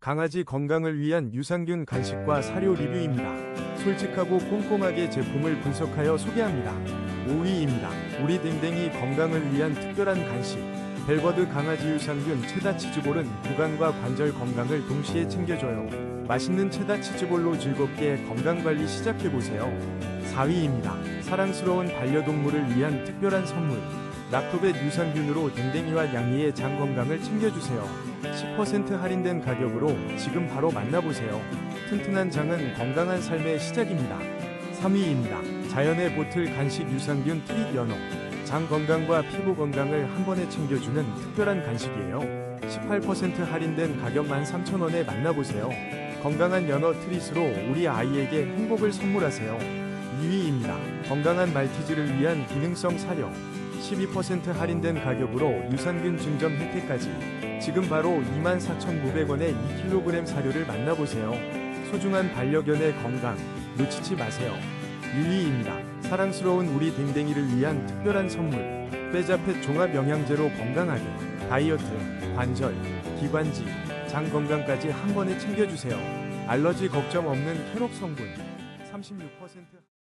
강아지 건강을 위한 유산균 간식과 사료 리뷰입니다. 솔직하고 꼼꼼하게 제품을 분석하여 소개합니다. 5위입니다. 우리 댕댕이 건강을 위한 특별한 간식. 벨버드 강아지 유산균 체다 치즈볼은 구강과 관절 건강을 동시에 챙겨줘요. 맛있는 체다 치즈볼로 즐겁게 건강관리 시작해보세요. 4위입니다. 사랑스러운 반려동물을 위한 특별한 선물. 락토벳 유산균으로 댕댕이와 양이의 장 건강을 챙겨주세요. 10% 할인된 가격으로 지금 바로 만나보세요. 튼튼한 장은 건강한 삶의 시작입니다. 3위입니다. 자연의 보틀 간식 유산균 트릿 연어. 장 건강과 피부 건강을 한 번에 챙겨주는 특별한 간식이에요. 18% 할인된 가격 13,000원에 만나보세요. 건강한 연어 트릿으로 우리 아이에게 행복을 선물하세요. 2위입니다. 건강한 말티즈를 위한 기능성 사료. 12% 할인된 가격으로 유산균 증점 혜택까지. 지금 바로 24,900원에 2kg 사료를 만나보세요. 소중한 반려견의 건강 놓치지 마세요. 1위입니다. 사랑스러운 우리 댕댕이를 위한 특별한 선물. 빼자펫 종합 영양제로 건강하게 다이어트, 관절, 기관지, 장 건강까지 한 번에 챙겨주세요. 알러지 걱정 없는 캐롯 성분 36%